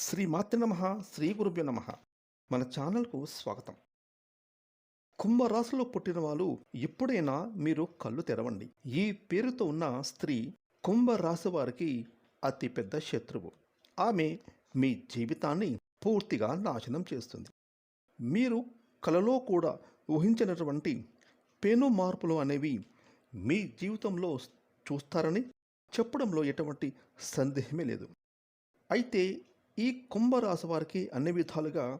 శ్రీ మాతృ నమ శ్రీ గురుభ్యో నమ. మన ఛానల్కు స్వాగతం. కుంభరాశిలో పుట్టిన వాళ్ళు ఎప్పుడైనా మీరు కళ్ళు తెరవండి. ఈ పేరుతో ఉన్న స్త్రీ కుంభరాశి వారికి అతిపెద్ద శత్రువు. ఆమె మీ జీవితాన్ని పూర్తిగా నాశనం చేస్తుంది. మీరు కలలో కూడా ఊహించినటువంటి పెను మార్పులు అనేవి మీ జీవితంలో చూస్తారని చెప్పడంలో ఎటువంటి సందేహమే లేదు. అయితే ఈ కుంభరాశి వారికి అన్ని విధాలుగా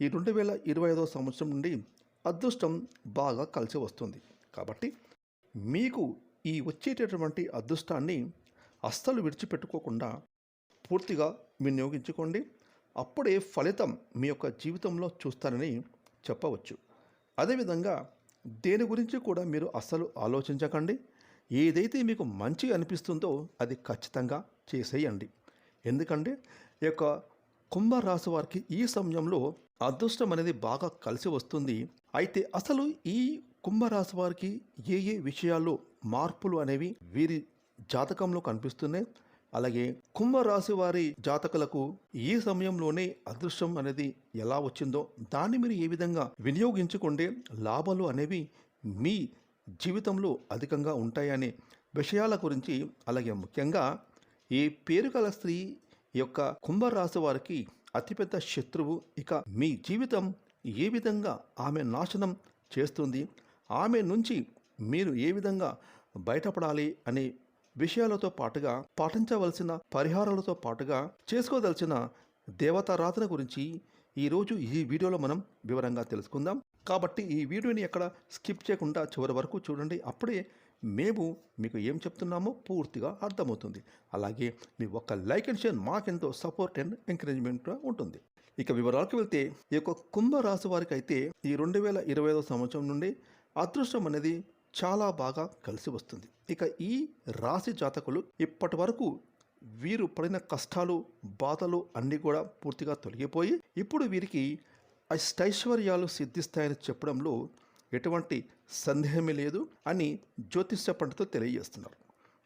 ఈ రెండు వేల ఇరవై ఐదవ సంవత్సరం నుండి అదృష్టం బాగా కలిసి వస్తుంది. కాబట్టి మీకు ఈ వచ్చేటటువంటి అదృష్టాన్ని అస్సలు విడిచిపెట్టుకోకుండా పూర్తిగా వినియోగించుకోండి. అప్పుడే ఫలితం మీ యొక్క జీవితంలో చూస్తారని చెప్పవచ్చు. అదేవిధంగా దేని గురించి కూడా మీరు అస్సలు ఆలోచించకండి. ఏదైతే మీకు మంచి అనిపిస్తుందో అది ఖచ్చితంగా చేసేయండి. ఎందుకంటే ఈ యొక్క కుంభరాశి వారికి ఈ సమయంలో అదృష్టం అనేది బాగా కలిసి వస్తుంది. అయితే అసలు ఈ కుంభరాశి వారికి ఏ ఏ విషయాల్లో మార్పులు అనేవి వీరి జాతకంలో కనిపిస్తున్నాయి? అలాగే కుంభరాశి వారి జాతకులకు ఈ సమయంలోనే అదృష్టం అనేది ఎలా వచ్చిందో దాన్ని మీరు ఏ విధంగా వినియోగించుకుంటే లాభాలు అనేవి మీ జీవితంలో అధికంగా ఉంటాయనే విషయాల గురించి అలాగే ముఖ్యంగా ఈ పేరు గల స్త్రీ యొక్క కుంభరాశి వారికి అతిపెద్ద శత్రువు. ఇక మీ జీవితం ఏ విధంగా ఆమె నాశనం చేస్తుంది? ఆమె నుంచి మీరు ఏ విధంగా బయటపడాలి అనే విషయాలతో పాటుగా పాటించవలసిన పరిహారాలతో పాటుగా చేసుకోదలసిన దేవతారాధన గురించి ఈరోజు ఈ వీడియోలో మనం వివరంగా తెలుసుకుందాం. కాబట్టి ఈ వీడియోని ఎక్కడ స్కిప్ చేయకుండా చివరి వరకు చూడండి. అప్పుడే మేము మీకు ఏం చెప్తున్నామో పూర్తిగా అర్థమవుతుంది. అలాగే మీ ఒక్క లైక్ అండ్ షేర్ మాకెంతో సపోర్ట్ అండ్ ఎంకరేజ్మెంట్ ఉంటుంది. ఇక వివరాలకు వెళ్తే ఈ యొక్క కుంభరాశి వారికి అయితే ఈ రెండు వేల ఇరవై ఐదో సంవత్సరం నుండి అదృష్టం అనేది చాలా బాగా కలిసి వస్తుంది. ఇక ఈ రాశి జాతకులు ఇప్పటి వరకు వీరు పడిన కష్టాలు బాధలు అన్నీ కూడా పూర్తిగా తొలగిపోయి ఇప్పుడు వీరికి అష్టైశ్వర్యాలు సిద్ధిస్తాయని చెప్పడంలో ఎటువంటి సందేహమే లేదు అని జ్యోతిష్య పండితులు తెలియజేస్తున్నారు.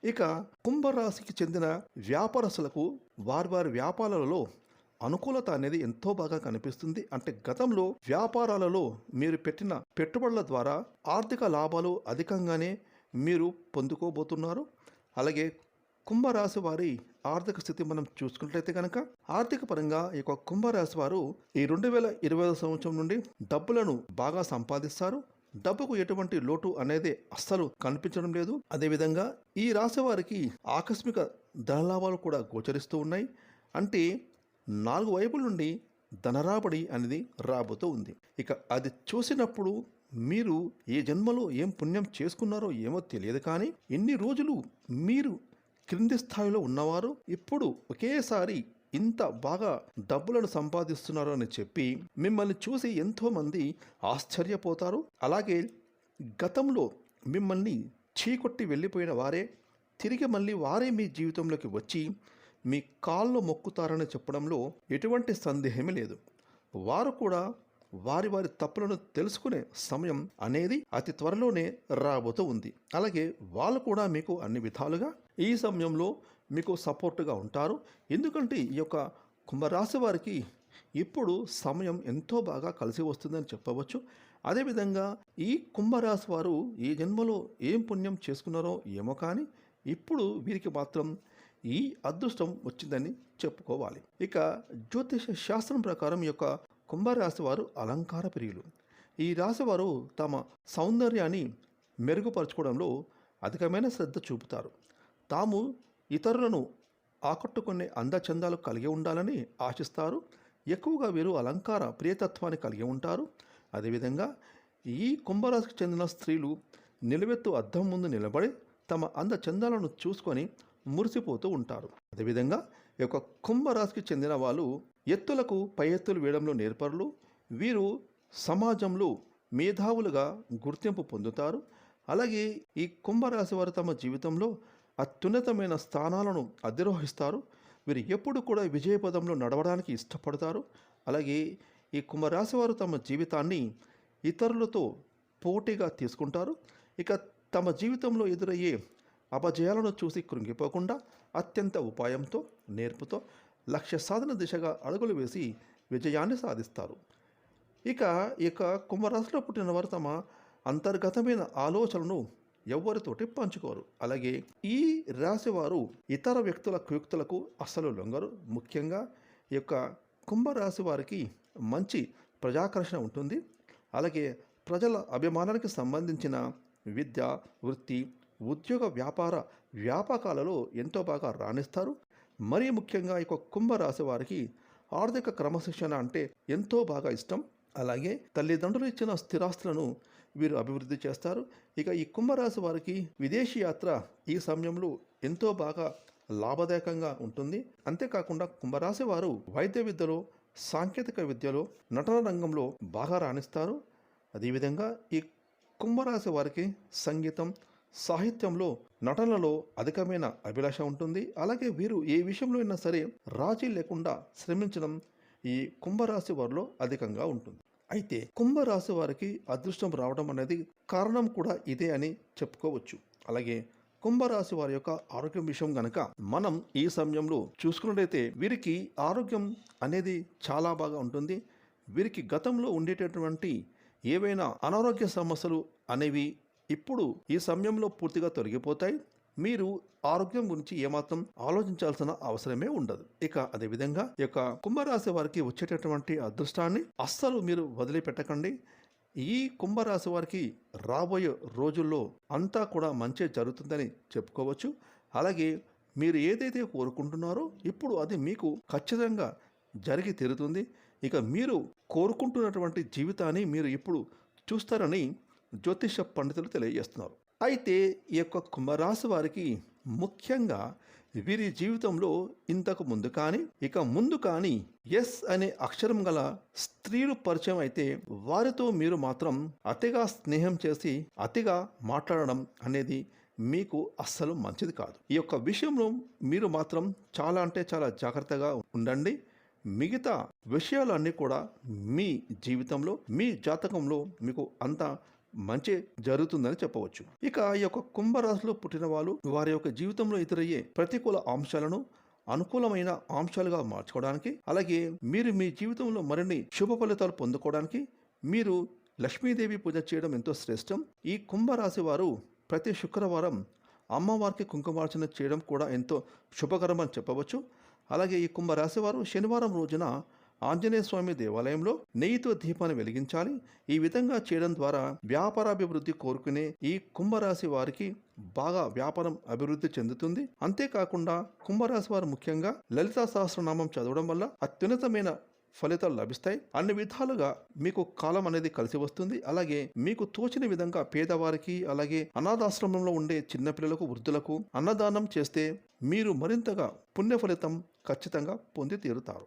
ఇక కుంభరాశికి చెందిన వ్యాపారస్తులకు వారి వారి వ్యాపారాలలో అనుకూలత అనేది ఎంతో బాగా కనిపిస్తుంది. అంటే గతంలో వ్యాపారాలలో మీరు పెట్టిన పెట్టుబడుల ద్వారా ఆర్థిక లాభాలు అధికంగానే మీరు పొందుకోబోతున్నారు. అలాగే కుంభరాశి వారి ఆర్థిక స్థితి మనం చూసుకున్నట్లయితే కనుక ఆర్థిక పరంగా ఈ యొక్క కుంభరాశి వారు ఈ రెండు వేల ఇరవై సంవత్సరం నుండి డబ్బులను బాగా సంపాదిస్తారు. డబ్బుకు ఎటువంటి లోటు అనేది అస్సలు కనిపించడం లేదు. అదేవిధంగా ఈ రాశి వారికి ఆకస్మిక ధనలాభాలు కూడా గోచరిస్తూ ఉన్నాయి. అంటే నాలుగు వైపుల నుండి ధనరాబడి అనేది రాబోతూ ఉంది. ఇక అది చూసినప్పుడు మీరు ఏ జన్మలో ఏం పుణ్యం చేసుకున్నారో ఏమో తెలియదు కానీ ఎన్ని రోజులు మీరు క్రింది స్థాయిలో ఉన్నవారు ఇప్పుడు ఒకేసారి ఇంత బాగా డబ్బులను సంపాదిస్తున్నారు అని చెప్పి మిమ్మల్ని చూసి ఎంతోమంది ఆశ్చర్యపోతారు. అలాగే గతంలో మిమ్మల్ని చీకొట్టి వెళ్ళిపోయిన వారే తిరిగి మళ్ళీ వారే మీ జీవితంలోకి వచ్చి మీ కాళ్ళు మొక్కుతారని చెప్పడంలో ఎటువంటి సందేహమే లేదు. వారు కూడా వారి వారి తప్పులను తెలుసుకునే సమయం అనేది అతి త్వరలోనే రాబోతూ ఉంది. అలాగే వాళ్ళు కూడా మీకు అన్ని విధాలుగా ఈ సమయంలో మీకు సపోర్టుగా ఉంటారు. ఎందుకంటే ఈ యొక్క కుంభరాశి వారికి ఇప్పుడు సమయం ఎంతో బాగా కలిసి వస్తుందని చెప్పవచ్చు. అదేవిధంగా ఈ కుంభరాశి వారు ఈ జన్మలో ఏం పుణ్యం చేసుకున్నారో ఏమో కానీ ఇప్పుడు వీరికి మాత్రం ఈ అదృష్టం వచ్చిందని చెప్పుకోవాలి. ఇక జ్యోతిష శాస్త్రం ప్రకారం ఈ యొక్క కుంభరాశి వారు అలంకార ప్రియులు. ఈ రాశి వారు తమ సౌందర్యాన్ని మెరుగుపరచుకోవడంలో అధికమైన శ్రద్ధ చూపుతారు. తాము ఇతరులను ఆకట్టుకునే అందచందాలు కలిగి ఉండాలని ఆశిస్తారు. ఎక్కువగా వీరు అలంకార ప్రియతత్వాన్ని కలిగి ఉంటారు. అదేవిధంగా ఈ కుంభరాశికి చెందిన స్త్రీలు నిలువెత్తు అద్దం ముందు నిలబడి తమ అందచందాలను చూసుకొని మురిసిపోతూ ఉంటారు. అదేవిధంగా యొక్క కుంభరాశికి చెందిన వాళ్ళు ఎత్తులకు పై ఎత్తులు వేయడంలో నేర్పరులు. వీరు సమాజంలో మేధావులుగా గుర్తింపు పొందుతారు. అలాగే ఈ కుంభరాశి వారు తమ జీవితంలో అత్యున్నతమైన స్థానాలను అధిరోహిస్తారు. వీరు ఎప్పుడు కూడా విజయపదంలో నడవడానికి ఇష్టపడతారు. అలాగే ఈ కుంభరాశి వారు తమ జీవితాన్ని ఇతరులతో పోటీగా తీసుకుంటారు. ఇక తమ జీవితంలో ఎదురయ్యే అపజయాలను చూసి కృంగిపోకుండా అత్యంత ఉపాయంతో నేర్పుతో లక్ష్య సాధన దిశగా అడుగులు వేసి విజయాన్ని సాధిస్తారు. ఇక ఇక కుంభరాశిలో పుట్టిన వారు తమ అంతర్గతమైన ఆలోచనను ఎవ్వరితోటి పంచుకోరు. అలాగే ఈ రాశి వారు ఇతర వ్యక్తుల కుయుక్తులకు అస్సలు లొంగరు. ముఖ్యంగా ఈ యొక్క కుంభరాశి వారికి మంచి ప్రజాకర్షణ ఉంటుంది. అలాగే ప్రజల అభిమానానికి సంబంధించిన విద్య వృత్తి ఉద్యోగ వ్యాపార వ్యాపకాలలో ఎంతో బాగా రాణిస్తారు. మరీ ముఖ్యంగా ఈ కుంభరాశి వారికి ఆర్థిక క్రమశిక్షణ అంటే ఎంతో బాగా ఇష్టం. అలాగే తల్లిదండ్రులు ఇచ్చిన స్థిరాస్తులను వీరు అభివృద్ధి చేస్తారు. ఇక ఈ కుంభరాశి వారికి విదేశీ యాత్ర ఈ సమయంలో ఎంతో బాగా లాభదాయకంగా ఉంటుంది. అంతేకాకుండా కుంభరాశి వారు వైద్య విద్యలో సాంకేతిక విద్యలో నటన రంగంలో బాగా రాణిస్తారు. అదేవిధంగా ఈ కుంభరాశి వారికి సంగీతం సాహిత్యంలో నటనలో అధికమైన అభిలాష ఉంటుంది. అలాగే వీరు ఏ విషయంలో అయినా సరే రాజీ లేకుండా శ్రమించడం ఈ కుంభరాశి వారిలో అధికంగా ఉంటుంది. అయితే కుంభరాశి వారికి అదృష్టం రావడం అనేది కారణం కూడా ఇదే అని చెప్పుకోవచ్చు. అలాగే కుంభరాశి వారి యొక్క ఆరోగ్యం విషయం గనక మనం ఈ సమయంలో చూసుకున్నట్లయితే వీరికి ఆరోగ్యం అనేది చాలా బాగా ఉంటుంది. వీరికి గతంలో ఉండేటటువంటి ఏవైనా అనారోగ్య సమస్యలు అనేవి ఇప్పుడు ఈ సమయంలో పూర్తిగా తొలగిపోతాయి. మీరు ఆరోగ్యం గురించి ఏమాత్రం ఆలోచించాల్సిన అవసరమే ఉండదు. ఇక అదేవిధంగా ఈ యొక్క కుంభరాశి వారికి వచ్చేటటువంటి అదృష్టాన్ని అస్సలు మీరు వదిలిపెట్టకండి. ఈ కుంభరాశి వారికి రాబోయే రోజుల్లో అంతా కూడా మంచి జరుగుతుందని చెప్పుకోవచ్చు. అలాగే మీరు ఏదైతే కోరుకుంటున్నారో ఇప్పుడు అది మీకు ఖచ్చితంగా జరిగి తీరుతుంది. ఇక మీరు కోరుకుంటున్నటువంటి జీవితాన్ని మీరు ఇప్పుడు చూస్తారని జ్యోతిష పండితులు తెలియజేస్తున్నారు. అయితే ఈ యొక్క కుంభరాశి వారికి ముఖ్యంగా వీరి జీవితంలో ఇంతకు ముందు కానీ ఇక ముందు కానీ ఎస్ అనే అక్షరం గల స్త్రీలు పరిచయం అయితే వారితో మీరు మాత్రం అతిగా స్నేహం చేసి అతిగా మాట్లాడడం అనేది మీకు అస్సలు మంచిది కాదు. ఈ యొక్క విషయంలో మీరు మాత్రం చాలా అంటే చాలా జాగ్రత్తగా ఉండండి. మిగతా విషయాలన్నీ కూడా మీ జీవితంలో మీ జాతకంలో మీకు అంత మంచి జరుగుతుందని చెప్పవచ్చు. ఇక ఈ యొక్క కుంభరాశిలో పుట్టిన వాళ్ళు వారి యొక్క జీవితంలో ఎదురయ్యే ప్రతికూల అంశాలను అనుకూలమైన అంశాలుగా మార్చుకోవడానికి అలాగే మీరు మీ జీవితంలో మరిన్ని శుభ ఫలితాలు పొందుకోవడానికి మీరు లక్ష్మీదేవి పూజ చేయడం ఎంతో శ్రేష్టం. ఈ కుంభరాశి వారు ప్రతి శుక్రవారం అమ్మవారికి కుంకుమార్చన చేయడం కూడా ఎంతో శుభకరం అని చెప్పవచ్చు. అలాగే ఈ కుంభరాశి వారు శనివారం రోజున ఆంజనేయ స్వామి దేవాలయంలో నెయ్యితో దీపాన్ని వెలిగించాలి. ఈ విధంగా చేయడం ద్వారా వ్యాపారాభివృద్ధి కోరుకునే ఈ కుంభరాశి వారికి బాగా వ్యాపారం అభివృద్ధి చెందుతుంది. అంతేకాకుండా కుంభరాశి వారు ముఖ్యంగా లలితా సహస్రనామం చదవడం వల్ల అత్యున్నతమైన ఫలితాలు లభిస్తాయి. అన్ని విధాలుగా మీకు కాలం అనేది కలిసి వస్తుంది. అలాగే మీకు తోచిన విధంగా పేదవారికి అలాగే అనాథాశ్రమంలో ఉండే చిన్నపిల్లలకు వృద్ధులకు అన్నదానం చేస్తే మీరు మరింతగా పుణ్య ఫలితం ఖచ్చితంగా పొంది తీరుతారు.